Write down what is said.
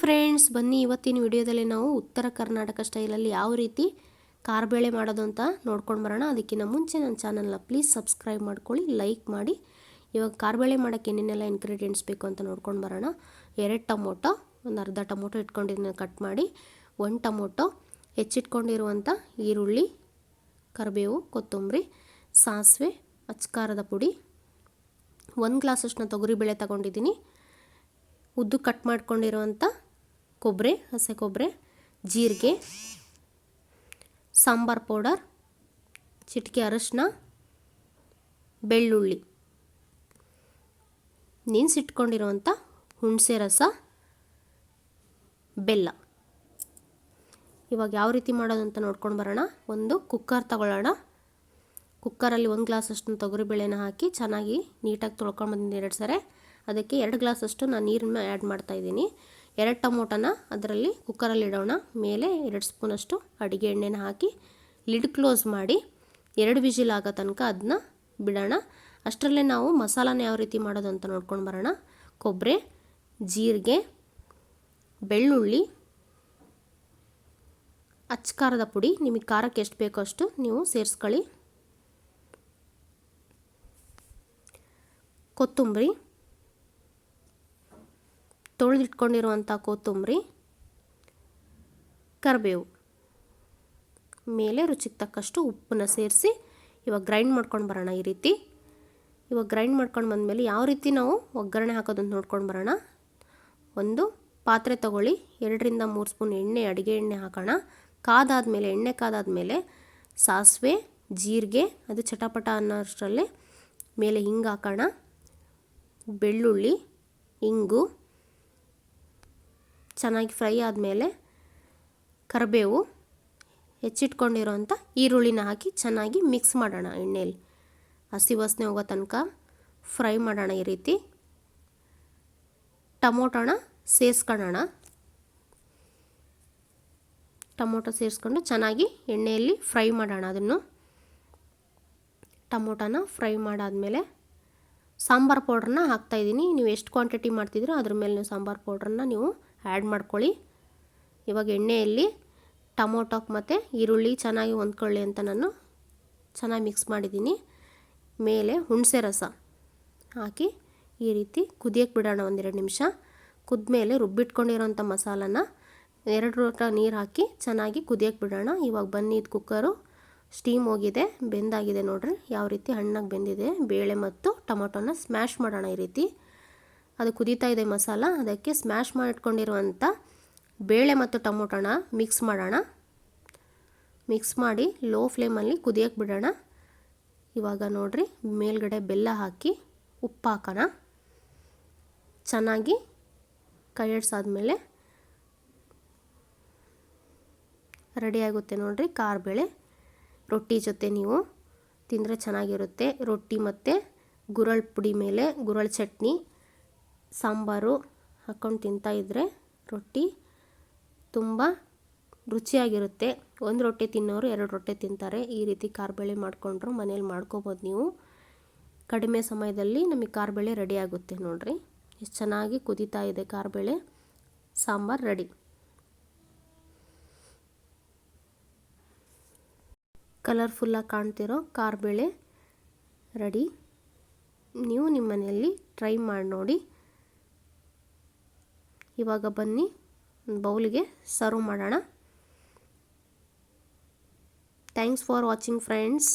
Friends ಬನ್ನಿ, ಇವತ್ತಿನ ವಿಡಿಯೋದಲ್ಲಿ ನಾವು ಉತ್ತರ ಕರ್ನಾಟಕ ಸ್ಟೈಲಲ್ಲಿ ಯಾವ ರೀತಿ ಕಾರ್ಬೇಳೆ ಮಾಡೋದು ಅಂತ ನೋಡ್ಕೊಂಡು ಬರೋಣ. ಅದಕ್ಕಿಂತ ಮುಂಚೆ ನನ್ನ ಚಾನಲ್ನ ಪ್ಲೀಸ್ ಸಬ್ಸ್ಕ್ರೈಬ್ ಮಾಡ್ಕೊಳ್ಳಿ ಲೈಕ್ ಮಾಡಿ. ಇವಾಗ ಕಾರ್ಬೇಳೆ ಮಾಡೋಕ್ಕೆ ಏನೇನೆಲ್ಲ ಇನ್ಗ್ರೀಡಿಯೆಂಟ್ಸ್ ಬೇಕು ಅಂತ ನೋಡ್ಕೊಂಡು ಬರೋಣ. ಎರಡು ಟೊಮೊಟೊ, ಒಂದು ಅರ್ಧ ಟೊಮೊಟೊ ಇಟ್ಕೊಂಡಿದ್ದನ್ನ ಕಟ್ ಮಾಡಿ, ಒಂದು ಟೊಮೊಟೊ ಹೆಚ್ಚಿಟ್ಕೊಂಡಿರುವಂಥ ಈರುಳ್ಳಿ, ಕರಿಬೇವು, ಕೊತ್ತಂಬರಿ, ಸಾಸಿವೆ, ಅಚ್ಕಾರದ ಪುಡಿ, ಒಂದು ಗ್ಲಾಸಷ್ಟು ತೊಗರಿಬೇಳೆ ತಗೊಂಡಿದ್ದೀನಿ. ಉದ್ದು ಕಟ್ ಮಾಡ್ಕೊಂಡಿರುವಂಥ ಕೊಬ್ಬರಿ, ಹಸಿ ಕೊಬ್ಬರಿ, ಜೀರಿಗೆ, ಸಾಂಬಾರ್ ಪೌಡರ್, ಚಿಟಿಕೆ ಅರಶಿನ ಬೆಳ್ಳುಳ್ಳಿ. ನೆನೆಸಿಟ್ಕೊಂಡಿರುವಂಥ ಹುಣಸೆ ರಸ, ಬೆಲ್ಲ. ಇವಾಗ ಯಾವ ರೀತಿ ಮಾಡೋದು ಅಂತ ನೋಡ್ಕೊಂಡು ಬರೋಣ. ಒಂದು ಕುಕ್ಕರ್ ತಗೊಳ್ಳೋಣ. ಕುಕ್ಕರಲ್ಲಿ ಒಂದು ಗ್ಲಾಸಷ್ಟು ತೊಗರಿಬೇಳೆನ ಹಾಕಿ ಚೆನ್ನಾಗಿ ನೀಟಾಗಿ ತೊಳ್ಕೊಂಡು ಬಂದಿದ್ದೀನಿ ಎರಡು ಸರಿ. ಅದಕ್ಕೆ ಎರಡು ಗ್ಲಾಸಷ್ಟು ನಾನು ನೀರನ್ನ ಆ್ಯಡ್ ಮಾಡ್ತಾಯಿದ್ದೀನಿ ಎರಡು ಟೊಮೊಟೊನ ಅದರಲ್ಲಿ ಕುಕ್ಕರಲ್ಲಿ ಇಡೋಣ. ಮೇಲೆ ಎರಡು ಸ್ಪೂನಷ್ಟು ಅಡುಗೆ ಎಣ್ಣೆನ ಹಾಕಿ ಲಿಡ್ ಕ್ಲೋಸ್ ಮಾಡಿ ಎರಡು ವಿಜಿಲ್ ಆಗೋ ತನಕ ಅದನ್ನ ಬಿಡೋಣ. ಅಷ್ಟರಲ್ಲೇ ನಾವು ಮಸಾಲಾನ ಯಾವ ರೀತಿ ಮಾಡೋದು ಅಂತ ನೋಡ್ಕೊಂಡು ಬರೋಣ. ಕೊಬ್ಬರಿ, ಜೀರಿಗೆ, ಬೆಳ್ಳುಳ್ಳಿ, ಅಚ್ಕಾರದ ಪುಡಿ. ನಿಮಗೆ ಖಾರಕ್ಕೆ ಎಷ್ಟು ಬೇಕೋ ಅಷ್ಟು ನೀವು ಸೇರಿಸ್ಕೊಳ್ಳಿ. ಕೊತ್ತಂಬರಿ ತೊಳೆದಿಟ್ಕೊಂಡಿರುವಂಥ ಕೊತ್ತಂಬರಿ, ಕರಿಬೇವು, ಮೇಲೆ ರುಚಿಗೆ ತಕ್ಕಷ್ಟು ಉಪ್ಪನ್ನು ಸೇರಿಸಿ ಇವಾಗ ಗ್ರೈಂಡ್ ಮಾಡ್ಕೊಂಡು ಬರೋಣ ಈ ರೀತಿ. ಇವಾಗ ಗ್ರೈಂಡ್ ಮಾಡ್ಕೊಂಡು ಬಂದಮೇಲೆ ಯಾವ ರೀತಿ ನಾವು ಒಗ್ಗರಣೆ ಹಾಕೋದಂತ ನೋಡ್ಕೊಂಡು ಬರೋಣ. ಒಂದು ಪಾತ್ರೆ ತಗೊಳ್ಳಿ, ಎರಡರಿಂದ ಮೂರು ಸ್ಪೂನ್ ಎಣ್ಣೆ, ಅಡುಗೆ ಎಣ್ಣೆ ಹಾಕೋಣ. ಕಾದಾದಮೇಲೆ, ಎಣ್ಣೆ ಕಾದಾದಮೇಲೆ ಸಾಸಿವೆ, ಜೀರಿಗೆ, ಅದು ಚಟಪಟ ಅನ್ನೋಷ್ಟರಲ್ಲಿ ಮೇಲೆ ಹಿಂಗೆ ಹಾಕೋಣ. ಬೆಳ್ಳುಳ್ಳಿ, ಇಂಗು ಚೆನ್ನಾಗಿ ಫ್ರೈ ಆದಮೇಲೆ ಕರಿಬೇವು ಹೆಚ್ಚಿಟ್ಕೊಂಡಿರೋಂಥ ಈರುಳ್ಳಿನ ಹಾಕಿ ಚೆನ್ನಾಗಿ ಮಿಕ್ಸ್ ಮಾಡೋಣ ಎಣ್ಣೆಯಲ್ಲಿ ಹಸಿ ವಾಸನೆ ಹೋಗೋ ತನಕ ಫ್ರೈ ಮಾಡೋಣ ಈ ರೀತಿ. ಟೊಮೊಟೊನ ಸೇರಿಸ್ಕೊಳ್ಳೋಣ ಟೊಮೊಟೊ ಸೇರಿಸ್ಕೊಂಡು ಚೆನ್ನಾಗಿ ಎಣ್ಣೆಯಲ್ಲಿ ಫ್ರೈ ಮಾಡೋಣ ಅದನ್ನು. ಟೊಮೊಟೊನ ಫ್ರೈ ಮಾಡಾದಮೇಲೆ ಸಾಂಬಾರು ಪೌಡ್ರನ್ನ ಹಾಕ್ತಾಯಿದ್ದೀನಿ ನೀವು ಎಷ್ಟು ಕ್ವಾಂಟಿಟಿ ಮಾಡ್ತಿದ್ದೀರೋ ಅದ್ರ ಮೇಲೆ ನೀವು ಸಾಂಬಾರು ಪೌಡ್ರನ್ನ ನೀವು ಆ್ಯಡ್ ಮಾಡ್ಕೊಳ್ಳಿ. ಇವಾಗ ಎಣ್ಣೆಯಲ್ಲಿ ಟೊಮೊಟೊಕ್ಕೆ ಮತ್ತು ಈರುಳ್ಳಿ ಚೆನ್ನಾಗಿ ಹೊಂದ್ಕೊಳ್ಳಿ ಅಂತ ನಾನು ಚೆನ್ನಾಗಿ ಮಿಕ್ಸ್ ಮಾಡಿದ್ದೀನಿ. ಮೇಲೆ ಹುಣಸೆ ರಸ ಹಾಕಿ ಈ ರೀತಿ ಕುದಿಯಕ್ಕೆ ಬಿಡೋಣ ಒಂದೆರಡು ನಿಮಿಷ. ಕುದ್ಮೇಲೆ ರುಬ್ಬಿಟ್ಕೊಂಡಿರೋಂಥ ಮಸಾಲನ ಎರಡು ಲೋಟ ನೀರು ಹಾಕಿ ಚೆನ್ನಾಗಿ ಕುದಿಯಕ್ಕೆ ಬಿಡೋಣ. ಇವಾಗ ಬನ್ನಿ ಇದು ಕುಕ್ಕರು ಸ್ಟೀಮ್ ಹೋಗಿದೆ, ಬೆಂದಾಗಿದೆ ನೋಡ್ರಿ. ಯಾವ ರೀತಿ ಹಣ್ಣಾಗಿ ಬೆಂದಿದೆ, ಬೇಳೆ ಮತ್ತು ಟೊಮೊಟೊನ ಸ್ಮ್ಯಾಶ್ ಮಾಡೋಣ ಈ ರೀತಿ. ಅದು ಕುದೀತಾ ಇದೆ ಮಸಾಲ. ಅದಕ್ಕೆ ಸ್ಮ್ಯಾಶ್ ಮಾಡಿಟ್ಕೊಂಡಿರುವಂಥ ಬೇಳೆ ಮತ್ತು ಟೊಮೊಟೊನ ಮಿಕ್ಸ್ ಮಾಡೋಣ. ಮಿಕ್ಸ್ ಮಾಡಿ ಲೋ ಫ್ಲೇಮಲ್ಲಿ ಕುದಿಯಕ್ಕೆ ಬಿಡೋಣ. ಇವಾಗ ನೋಡಿರಿ, ಮೇಲ್ಗಡೆ ಬೆಲ್ಲ ಹಾಕಿ ಉಪ್ಪು ಹಾಕೋಣ. ಚೆನ್ನಾಗಿ ಕೈಯಾಡ್ಸಾದ್ಮೇಲೆ ರೆಡಿ ಆಗುತ್ತೆ ಖಾರ ಬೇಳೆ. ರೊಟ್ಟಿ ಜೊತೆ ನೀವು ತಿಂದರೆ ಚೆನ್ನಾಗಿರುತ್ತೆ. ರೊಟ್ಟಿ ಮತ್ತು ಗುರಳ್ ಪುಡಿ ಮೇಲೆ, ಗುರಳ್ ಚಟ್ನಿ. ಸಾಂಬಾರು ಹಾಕ್ಕೊಂಡು ತಿಂತಾಯಿದ್ರೆ ರೊಟ್ಟಿ ತುಂಬ ರುಚಿಯಾಗಿರುತ್ತೆ. ಒಂದು ರೊಟ್ಟಿ ತಿನ್ನೋರು ಎರಡು ರೊಟ್ಟಿ ತಿಂತಾರೆ. ಈ ರೀತಿ ಕಾರ್ಬೇಳೆ ಮಾಡಿಕೊಂಡ್ರು ಮನೇಲಿ ಮಾಡ್ಕೋಬೋದು ನೀವು. ಕಡಿಮೆ ಸಮಯದಲ್ಲಿ ನಮಗೆ ಕಾರ್ಬೇಳೆ ರೆಡಿ ಆಗುತ್ತೆ ನೋಡಿರಿ. ಎಷ್ಟು ಚೆನ್ನಾಗಿ ಕುದೀತಾ ಇದೆ ಕಾರ್ಬೇಳೆ ಸಾಂಬಾರು ರೆಡಿ. ಕಲರ್ಫುಲ್ಲಾಗಿ ಕಾಣ್ತಿರೋ ಕಾರ್ಬೇಳೆ ರೆಡಿ. ನೀವು ನಿಮ್ಮ ಮನೆಯಲ್ಲಿ ಟ್ರೈ ಮಾಡಿ ನೋಡಿ. ಇವಾಗ ಬನ್ನಿ ಬೌಲಿಗೆ ಸರ್ವ್ ಮಾಡೋಣ. Thanks for watching friends